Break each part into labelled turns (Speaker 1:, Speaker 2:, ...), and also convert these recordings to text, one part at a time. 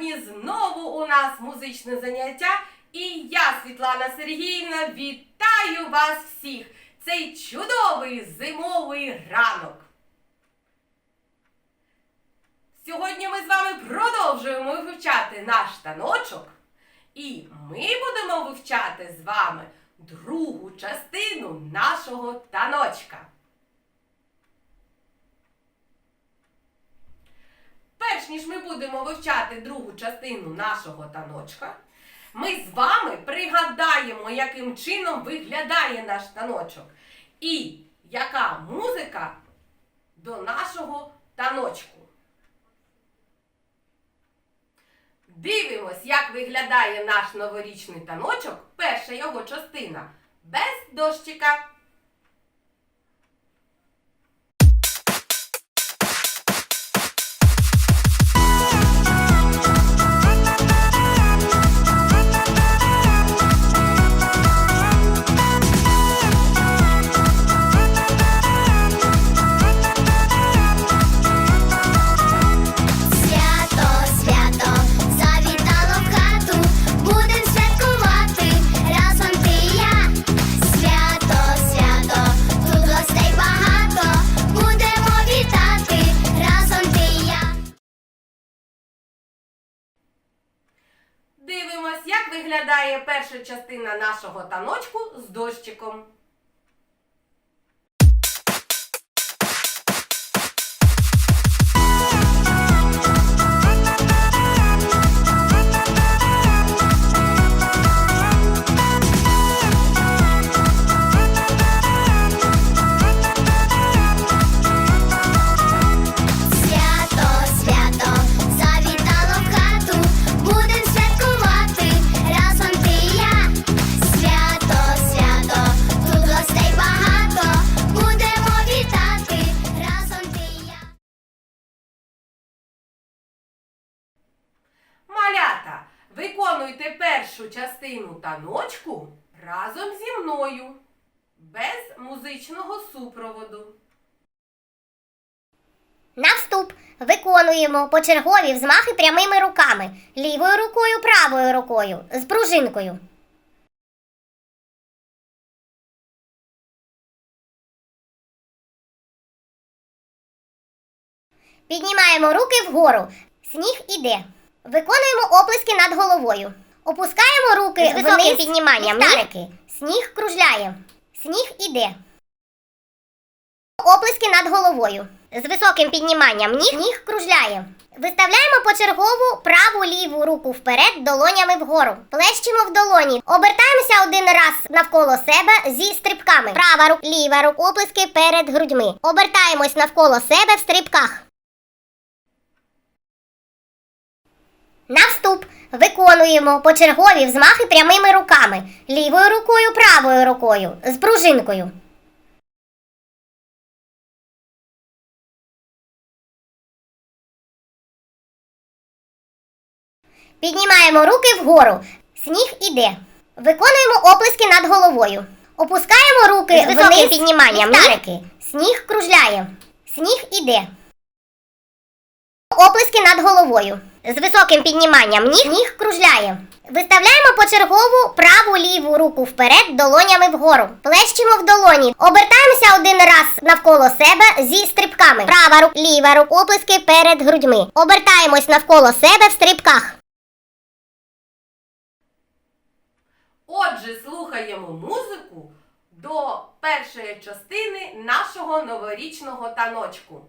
Speaker 1: Сьогодні знову у нас музичне заняття, і я, Світлана Сергіївна, вітаю вас всіх! Цей чудовий зимовий ранок. Сьогодні ми з вами продовжуємо вивчати наш таночок, і ми будемо вивчати з вами другу частину нашого таночка. Перш ніж ми будемо вивчати другу частину нашого таночка, ми з вами пригадаємо, яким чином виглядає наш таночок і яка музика до нашого таночку. Дивимось, як виглядає наш новорічний таночок, перша його частина без дощика. Виглядає перша частина нашого таночку з дощиком. Таночку разом зі мною, без музичного супроводу.
Speaker 2: На вступ виконуємо почергові взмахи прямими руками, лівою рукою, правою рукою, з пружинкою. Піднімаємо руки вгору. Сніг іде. Виконуємо оплески над головою. Опускаємо руки
Speaker 1: З високим
Speaker 2: вниз
Speaker 1: підніманням
Speaker 2: ліхтарики. Сніг кружляє. Сніг іде. Оплески над головою. З високим підніманням ніг, ніг кружляє. Виставляємо почергову праву ліву руку вперед, долонями вгору. Плещемо в долоні. Обертаємося один раз навколо себе зі стрибками. Права рука, ліва рука, оплески перед грудьми. Обертаємось навколо себе в стрибках. На вступ виконуємо почергові взмахи прямими руками, лівою рукою, правою рукою, з пружинкою. Піднімаємо руки вгору. Сніг іде. Виконуємо оплески над головою. Опускаємо руки
Speaker 1: З
Speaker 2: вниз
Speaker 1: підніманням.
Speaker 2: Сніг кружляє. Сніг іде. Оплески над головою. З високим підніманням ніг, ніг кружляє. Виставляємо почергову праву ліву руку вперед, долонями вгору. Плещемо в долоні. Обертаємося один раз навколо себе зі стрибками. Права рука, ліва рука, оплески перед грудьми. Обертаємось навколо себе в стрибках.
Speaker 1: Отже, слухаємо музику до першої частини нашого новорічного таночку.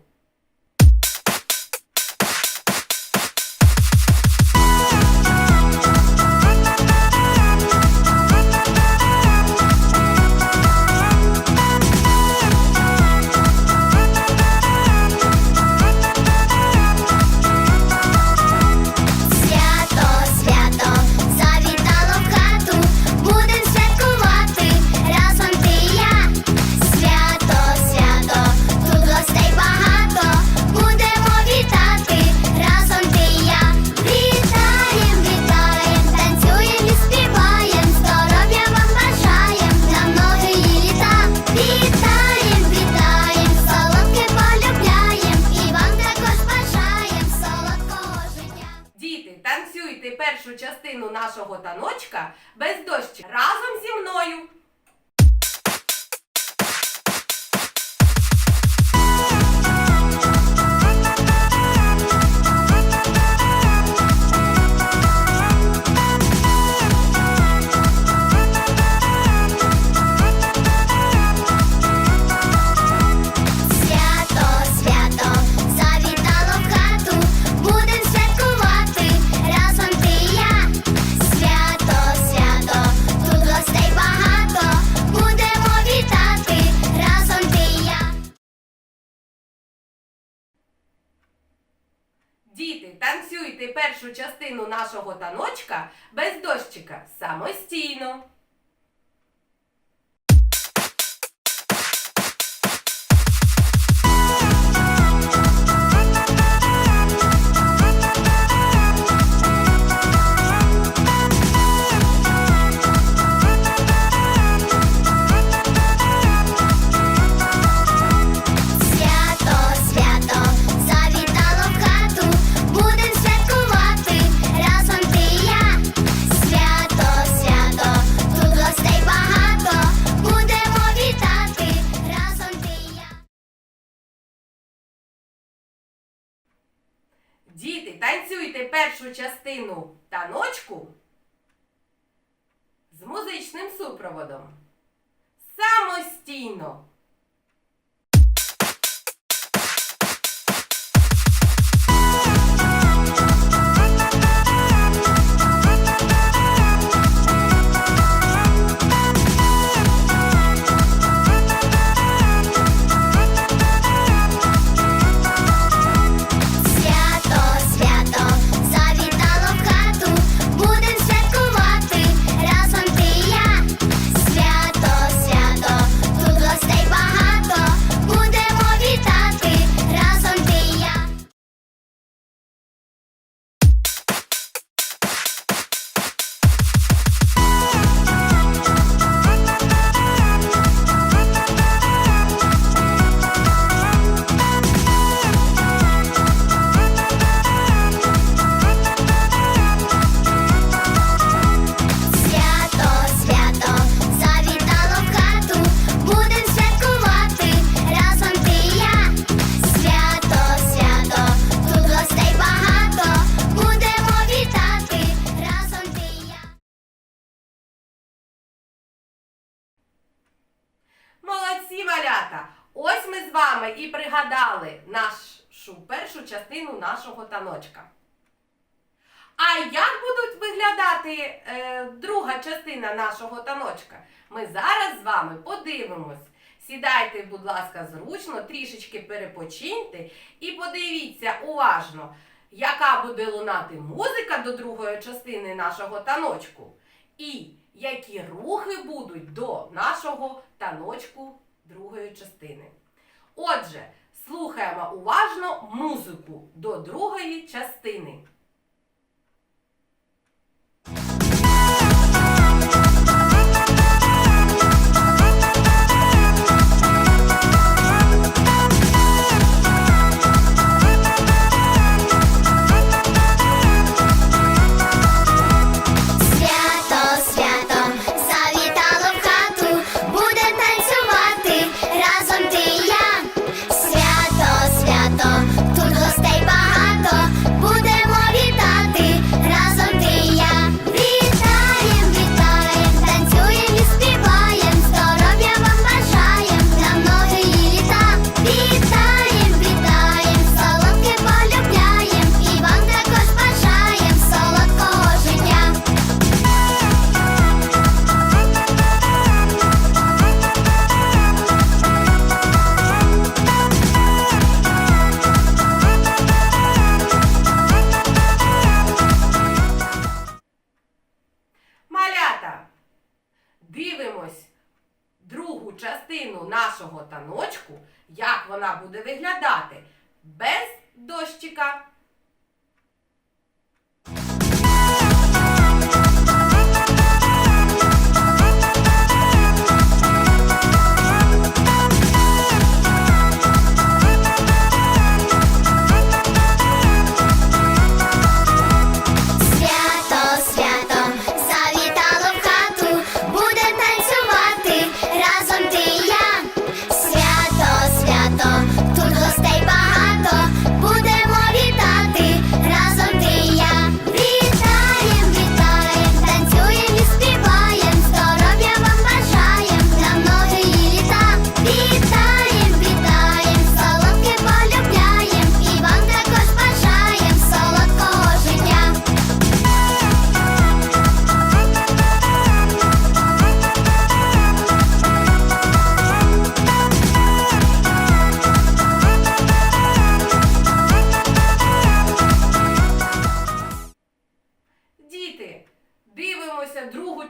Speaker 1: Першу частину нашого таночка без дощика самостійно. Першу частину таночку з музичним супроводом. Самостійно.
Speaker 3: І
Speaker 1: нашу першу частину нашого таночка. А як будуть виглядати е, друга частина нашого таночка? Ми зараз з вами подивимось. Сідайте, будь ласка, зручно, трішечки перепочиньте і подивіться уважно, яка буде лунати музика до другої частини нашого таночку. І які рухи будуть до нашого таночку другої частини. Отже, слухаємо уважно музику до другої частини. Частину нашого таночку, як вона буде виглядати без дощика.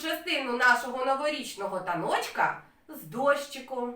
Speaker 1: частину нашого новорічного таночка з дощиком.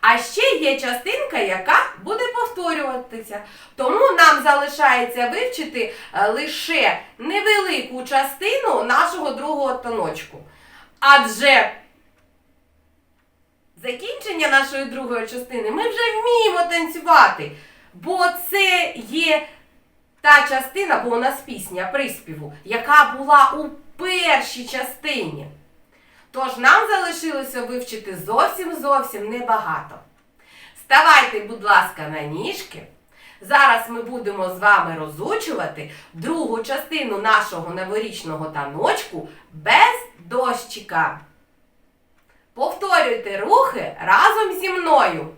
Speaker 1: А ще є частинка, яка буде повторюватися. Тому нам залишається вивчити е, лише невелику частину нашого другого таночку. Адже закінчення нашої другої частини ми вже вміємо танцювати. Бо це є та частина, бо у нас пісня приспіву, яка була у першій частині. Тож нам залишилося вивчити зовсім зовсім небагато. Ставайте, будь ласка, на ніжки. Зараз ми будемо з вами розучувати другу частину нашого новорічного таночку без дощика. Повторюйте рухи разом зі мною.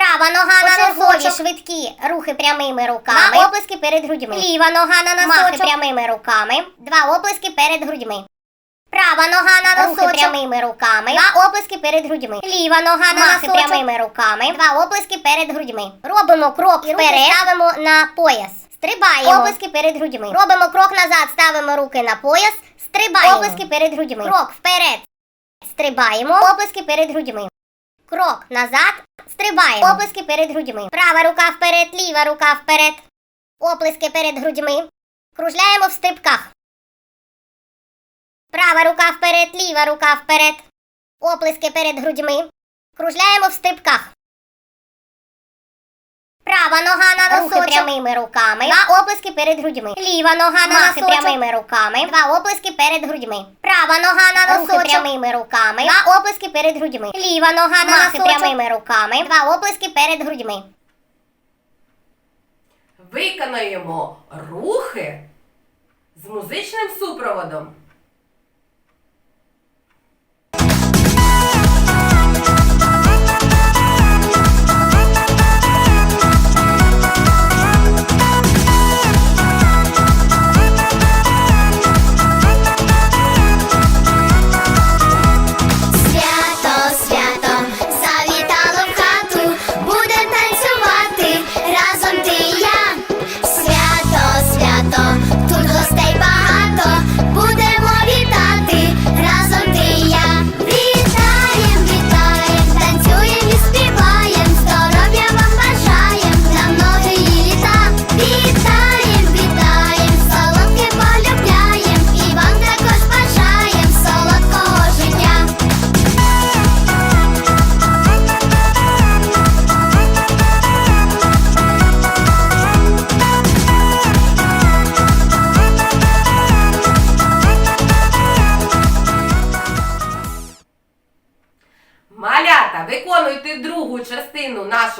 Speaker 2: Права нога на носочок. швидкі рухи прямими руками. Два оплески перед грудьми. Ліва нога на носочок. Махи прямими руками. Два оплески перед грудьми. Права нога на носочок. Рухи прямими руками. Два оплески перед грудьми. Ліва нога на Махи
Speaker 3: носочок.
Speaker 2: прямими руками. Два оплески перед грудьми. Робимо крок
Speaker 3: І руки
Speaker 2: вперед. Ставимо на пояс. Стрибаємо. Оплески перед грудьми. Робимо крок назад. Ставимо руки на пояс. Стрибаємо. Оплески перед грудьми. Крок вперед. Стрибаємо. Оплески перед грудьми. Крок назад. Стрибаємо. Оплески перед грудьми. Права рука вперед, ліва рука вперед. Оплески перед грудьми. Кружляємо в стрибках. Права рука вперед, ліва рука вперед. Оплески перед грудьми. Кружляємо в стрибках. Права нога на носочок. Рухи прямими руками. Два оплески перед грудьми. Ліва нога на Махи
Speaker 3: носочок.
Speaker 2: прямими руками. Два оплески перед грудьми. Права нога на
Speaker 3: Рухи
Speaker 2: носочок. прямими руками. Два оплески перед грудьми. Ліва нога на
Speaker 3: Махи
Speaker 2: Махи прямими руками. Два оплески перед грудьми.
Speaker 1: Виконаємо рухи з музичним супроводом.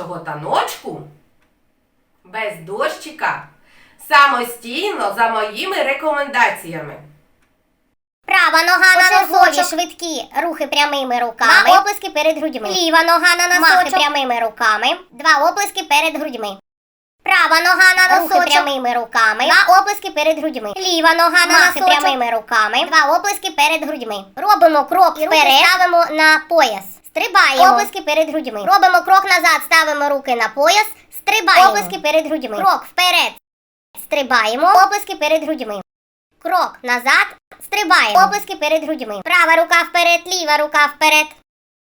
Speaker 1: Нашого таночку без дощика самостійно за моїми рекомендаціями.
Speaker 2: Права нога на носочок. швидкі рухи прямими руками. Два оплески перед грудьми. Ліва нога на носочок. Махи прямими руками. Два оплески перед грудьми. Права нога на
Speaker 3: Рухи
Speaker 2: носочок. прямими руками. Два оплески перед грудьми. Ліва нога на
Speaker 3: Махи
Speaker 2: Махи прямими руками. Два оплески перед грудьми. Робимо крок
Speaker 3: І руки.
Speaker 2: Ставимо на пояс. Стрибаємо. Оплески перед грудьми. Робимо крок назад. Ставимо руки на пояс. Стрибаємо. Оплески перед грудьми. Крок вперед. Стрибаємо. Оплески перед грудьми. Крок назад. Стрибаємо. Оплески перед грудьми. Права рука вперед, ліва рука вперед.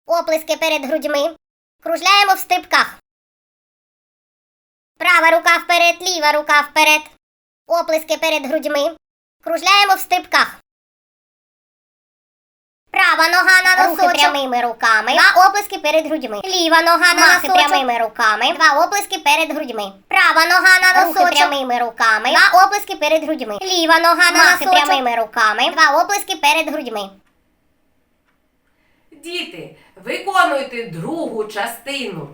Speaker 2: Оплески перед грудьми. Кружляємо в стрибках. Права рука вперед, ліва рука вперед. Оплески перед грудьми. Кружляємо в стрибках. Права нога на носочок. Рухи прямими руками. Два оплески перед грудьми. Ліва нога на Махи носочок. прямими руками. Два оплески перед грудьми. Права нога на носочок. Рухи прямими руками. Два оплески перед грудьми. Ліва нога на Махи носочок. прямими руками. Два оплески перед грудьми.
Speaker 1: Діти, виконуйте другу частину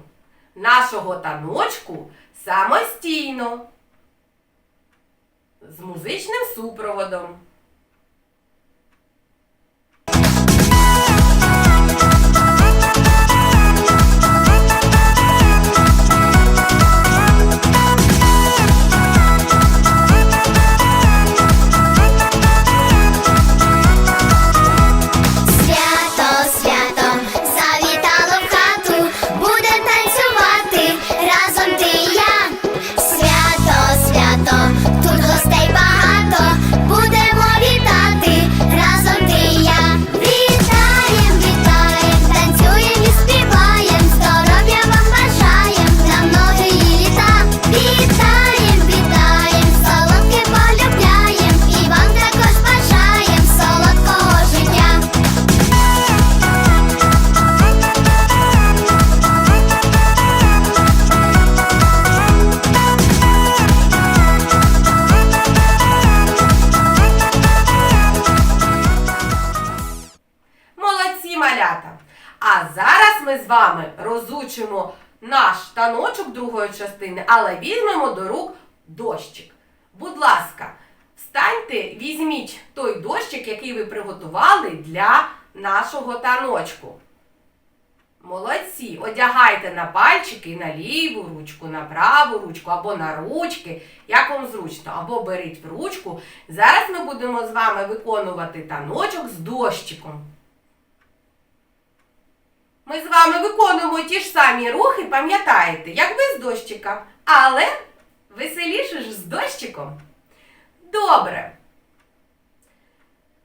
Speaker 1: нашого таночку самостійно з музичним супроводом. А зараз ми з вами розучимо наш таночок другої частини, але візьмемо до рук дощик. Будь ласка, встаньте, візьміть той дощик, який ви приготували для нашого таночку. Молодці! Одягайте на пальчики на ліву ручку, на праву ручку або на ручки, як вам зручно, або беріть в ручку. Зараз ми будемо з вами виконувати таночок з дощиком. Ми з вами виконуємо ті ж самі рухи, пам'ятаєте, як без дощика, але веселіше ж з дощиком. Добре.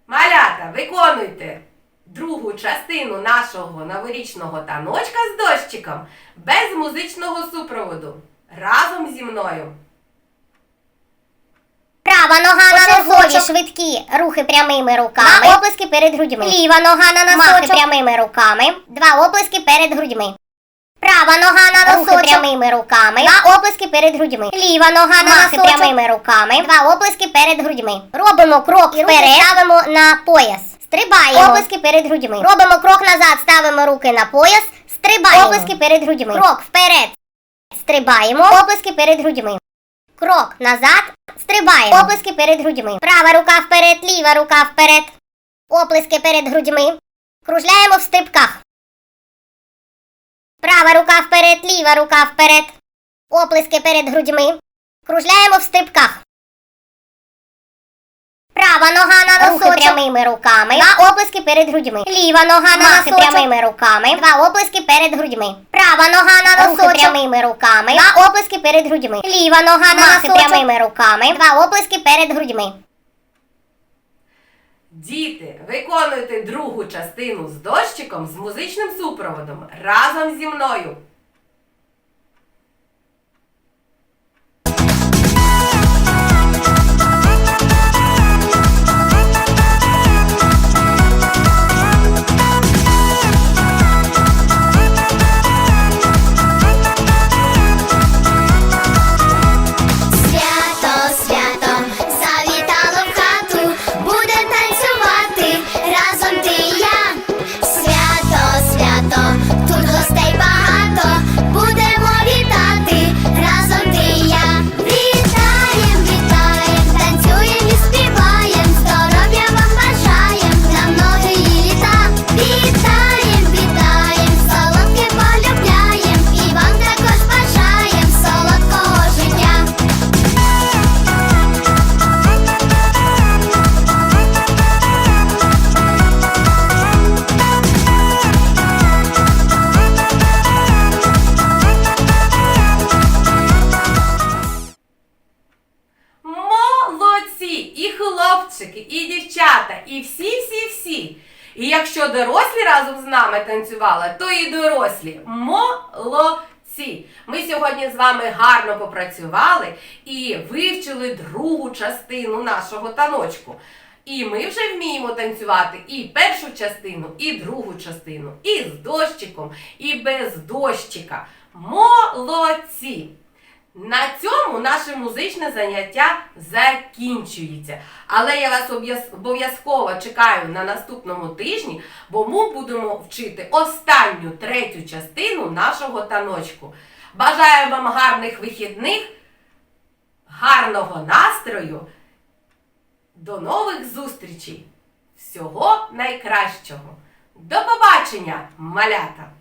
Speaker 1: Малята, виконуйте другу частину нашого новорічного таночка з дощиком без музичного супроводу. Разом зі мною.
Speaker 2: Права нога на носочок. швидкі рухи прямими руками. оплески перед грудьми. Ліва нога на носочок. Махи прямими руками. Два оплески перед грудьми. Права нога на носочок. Рухи прямими руками. Два оплески перед грудьми. Ліва нога на Махи носочок. прямими руками. Два оплески перед грудьми. Робимо крок вперед. Ставимо на пояс. Стрибаємо. Оплески перед грудьми. Робимо крок назад, ставимо руки на пояс. Стрибаємо. Оплески перед грудьми. Крок вперед. Стрибаємо. Оплески перед грудьми. Крок назад. Стрибаємо. Оплески перед грудьми. Права рука вперед, ліва рука вперед. Оплески перед грудьми. Кружляємо в стрибках. Права рука вперед, ліва рука вперед. Оплески перед грудьми. Кружляємо в стрибках. Права нога на носочок. Рухи прямими руками. Два оплески перед грудьми. Ліва нога на Махи носочок. прямими руками. Два оплески перед грудьми. Права нога на носочок. Рухи прямими руками. Два оплески перед грудьми. Ліва нога на Махи носочок. прямими руками. Два оплески перед грудьми.
Speaker 1: Діти, виконуйте другу частину з дощиком з музичним супроводом разом зі мною. Нами то і дорослі молодці. Ми сьогодні з вами гарно попрацювали і вивчили другу частину нашого таночку. І ми вже вміємо танцювати і першу частину, і другу частину, і з дощиком, і без дощика. Молодці! На цьому наше музичне заняття закінчується. Але я вас обов'язково чекаю на наступному тижні, бо ми будемо вчити останню третю частину нашого таночку. Бажаю вам гарних вихідних, гарного настрою. До нових зустрічей! Всього найкращого! До побачення, малята!